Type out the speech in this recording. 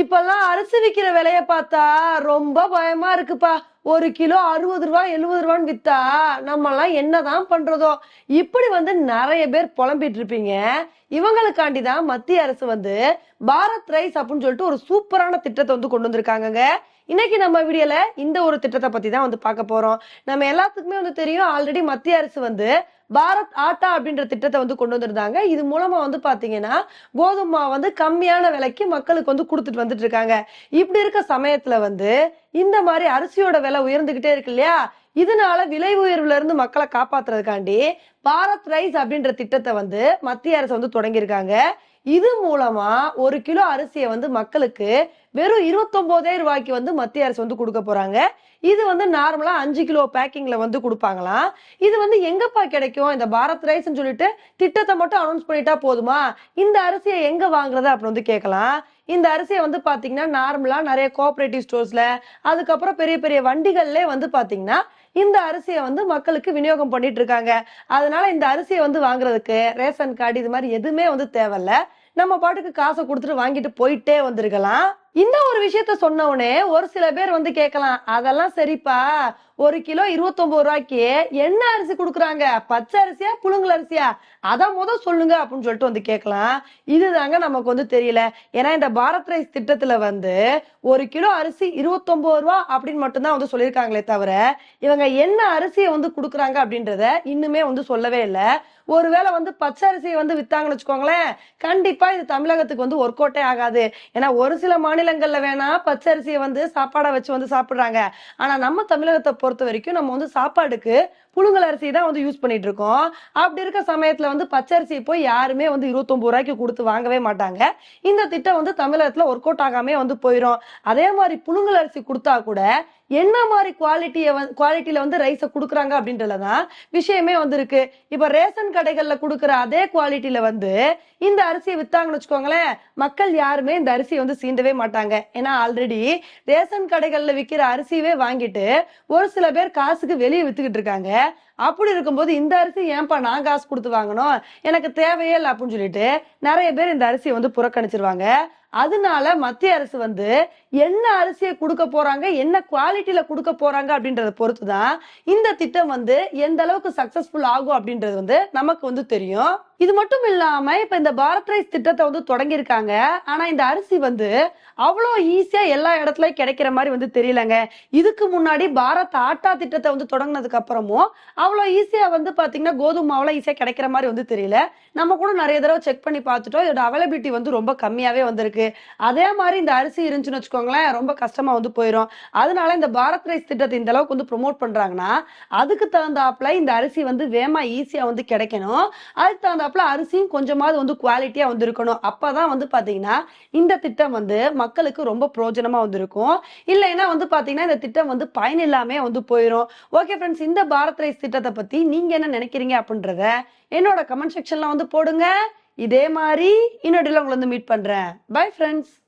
இப்பெல்லாம் அரிசி விக்கிற விலைய பார்த்தா ரொம்ப பயமா இருக்குப்பா. ஒரு கிலோ அறுபது ரூபா எழுபது ரூபான்னு வித்தா நம்மலாம் என்னதான் பண்றதோ. இப்படி வந்து நிறைய பேர் புலம்பிட்டு இருப்பீங்க. இவங்களுக்காண்டி தான் மத்திய அரசு வந்து பாரத் ரைஸ் அப்படின்னு சொல்லிட்டு ஒரு சூப்பரான திட்டத்தை வந்து கொண்டு வந்திருக்காங்கங்க. இன்னைக்கு நம்ம வீடியோல இந்த ஒரு திட்டத்தை பத்தி தான் வந்து பார்க்க போறோம். நம்ம எல்லாத்துக்குமே வந்து தெரியும் ஆல்ரெடி மத்திய அரசு வந்து பாரத் ஆட்டா அப்படின்ற திட்டத்தை வந்து கொண்டு வந்திருந்தாங்க. இது மூலமா வந்து பாத்தீங்கன்னா கோதுமை மாவு வந்து கம்மியான விலைக்கு மக்களுக்கு வந்து கொடுத்துட்டு வந்துட்டு இருக்காங்க. இப்படி இருக்க சமயத்துல வந்து இந்த மாதிரி அரிசியோட விலை உயர்ந்துகிட்டே இருக்கு இல்லையா? இதனால விலை உயர்வுல இருந்து மக்களை காப்பாத்துறதுக்காண்டி பாரத் ரைஸ் அப்படின்ற திட்டத்தை வந்து மத்திய அரசு வந்து தொடங்கியிருக்காங்க. இது மூலமா ஒரு கிலோ அரிசியை வந்து மக்களுக்கு வெறும் இருபத்தொன்பதே ரூபாய்க்கு வந்து மத்திய அரசு வந்து கொடுக்க போறாங்க. இது வந்து நார்மலா அஞ்சு கிலோ பேக்கிங்ல வந்து கொடுப்பாங்களாம். இது வந்து எங்கப்பா கிடைக்கும்? இந்த பாரத் ரைஸ்ன்னு சொல்லிட்டு திட்டத்தை மட்டும் அனௌன்ஸ் பண்ணிட்டா போதுமா? இந்த அரிசியை எங்க வாங்குறது அப்படின்னு வந்து கேட்கலாம். இந்த அரிசியை வந்து பாத்தீங்கன்னா நார்மலா நிறைய கோஆபரேட்டிவ் ஸ்டோர்ஸ்ல அதுக்கப்புறம் பெரிய பெரிய வண்டிகள்லேயே வந்து பாத்தீங்கன்னா இந்த அரிசியை வந்து மக்களுக்கு விநியோகம் பண்ணிட்டு இருக்காங்க. அதனால இந்த அரிசியை வந்து வாங்குறதுக்கு ரேஷன் கார்டு இது மாதிரி எதுவுமே வந்து தேவையில்ல. நம்ம பாட்டுக்கு காசை கொடுத்துட்டு வாங்கிட்டு போயிட்டே வந்திருக்கலாம். இந்த ஒரு விஷயத்த சொன்ன உடனே ஒரு சில பேர் வந்து கேட்கலாம் அதெல்லாம் சரிப்பா ஒரு கிலோ இருபத்தொன்பது ரூபாய்க்கு என்ன அரிசி கொடுக்குறாங்க? பச்சை அரிசியா புழுங்கல் அரிசியா? அதை முத சொல்லுங்க அப்படின்னு சொல்லிட்டு வந்து கேட்கலாம். இதுதாங்க நமக்கு வந்து தெரியல. ஏன்னா இந்த பாரத் ரைஸ் திட்டத்துல வந்து ஒரு கிலோ அரிசி இருபத்தொன்பது ரூபா அப்படின்னு மட்டும்தான் வந்து சொல்லியிருக்காங்களே தவிர இவங்க என்ன அரிசியை வந்து கொடுக்குறாங்க அப்படின்றத இன்னுமே வந்து சொல்லவே இல்லை. ஒருவேளை வந்து பச்சை அரிசியை வந்து வித்தாங்கன்னு வச்சுக்கோங்களேன் கண்டிப்பா இது தமிழகத்துக்கு வந்து ஒர்க் அவுட்டே ஆகாது. ஏன்னா ஒரு சில மாநிலங்கள்ல வேணா பச்சரிசியை வந்து சாப்பாடா வச்சு வந்து சாப்பிடுறாங்க. ஆனா நம்ம தமிழகத்தை பொறுத்த வரைக்கும் நம்ம வந்து சாப்பாடுக்கு புழுங்கல் அரிசி தான் வந்து யூஸ் பண்ணிட்டு இருக்கோம். அப்படி இருக்க சமயத்துல வந்து பச்சரிசி போய் யாருமே வந்து இருபத்தொன்பது ரூபாய்க்கு கொடுத்து வாங்கவே மாட்டாங்க. இந்த திட்டம் வந்து தமிழகத்துல ஒர்க் அவுட் ஆகாமே வந்து போயிடும் அதே மாதிரி புழுங்கல் அரிசி கொடுத்தா கூட என்ன மாதிரி குவாலிட்டியை குவாலிட்டியில வந்து ரைஸை கொடுக்குறாங்க அப்படின்றதுலதான் விஷயமே வந்திருக்கு. இப்போ ரேஷன் கடைகளில் கொடுக்குற அதே குவாலிட்டியில வந்து இந்த அரிசியை வித்தாங்கன்னு வச்சுக்கோங்களேன் மக்கள் யாருமே இந்த அரிசியை வந்து சீண்டவே மாட்டாங்க. ஏன்னா ஆல்ரெடி ரேஷன் கடைகளில் விற்கிற அரிசியவே வாங்கிட்டு ஒரு சில பேர் காசுக்கு வெளியே வித்துக்கிட்டு இருக்காங்க. அப்படி இருக்கும்போது இந்த அரிசி ஏன்பா நான் காசு கொடுத்து வாங்கணும்? எனக்கு தேவையே இல்லை அப்படின்னு சொல்லிட்டு நிறைய பேர் இந்த அரிசியை வந்து புறக்கணிச்சிருவாங்க. அதனால மத்திய அரசு வந்து என்ன அரிசியை கொடுக்க போறாங்க என்ன குவாலிட்டியில கொடுக்க போறாங்க அப்படின்றத பொறுத்து தான் இந்த திட்டம் வந்து எந்த அளவுக்கு சக்சஸ்ஃபுல் ஆகும் அப்படின்றது வந்து நமக்கு வந்து தெரியும். இது மட்டும் இல்லாம இப்ப இந்த பாரத் ரைஸ் திட்டத்தை வந்து தொடங்கியிருக்காங்க. ஆனா இந்த அரிசி வந்து அவ்வளோ ஈஸியா எல்லா இடத்துலயும் கிடைக்கிற மாதிரி வந்து தெரியலங்க. இதுக்கு முன்னாடி பாரத் ஆட்டா திட்டத்தை வந்து தொடங்கினதுக்கு அப்புறமும் அவ்வளோ ஈஸியா வந்து பாத்தீங்கன்னா கோதுமை மாவுல ஈஸியா கிடைக்கிற மாதிரி வந்து தெரியல. நம்ம கூட நிறைய தடவை செக் பண்ணி பார்த்துட்டோம். இதோட அவைலபிலிட்டி வந்து ரொம்ப கம்மியாவே வந்திருக்கு. அதே மாதிரி இந்த அரிசி இருந்துச்சுன்னு வச்சுக்கோங்களேன் ரொம்ப கஷ்டமா வந்து போயிடும் அதனால இந்த பாரத் ரைஸ் திட்டத்தை இந்த அளவுக்கு வந்து ப்ரொமோட் பண்றாங்கன்னா அதுக்கு தகுந்தாப்புல இந்த அரிசி வந்து வேமா ஈஸியா வந்து கிடைக்கணும். அதுக்கு தகுந்த தகுந்தாப்புல அரிசியும் கொஞ்சமாவது வந்து குவாலிட்டியா வந்து இருக்கணும் அப்பதான் வந்து பாத்தீங்கன்னா இந்த திட்டம் வந்து மக்களுக்கு ரொம்ப பிரயோஜனமா வந்து இருக்கும் இல்லைன்னா வந்து பாத்தீங்கன்னா இந்த திட்டம் வந்து பயன் இல்லாம வந்து போயிடும் ஓகே ஃப்ரெண்ட்ஸ் இந்த பாரத் ரைஸ் திட்டத்தை பத்தி நீங்க என்ன நினைக்கிறீங்க அப்படின்றத என்னோட கமெண்ட் செக்ஷன்ல வந்து போடுங்க. இதே மாதிரி இன்னொரு உங்களை வந்து மீட் பண்றேன். Bye friends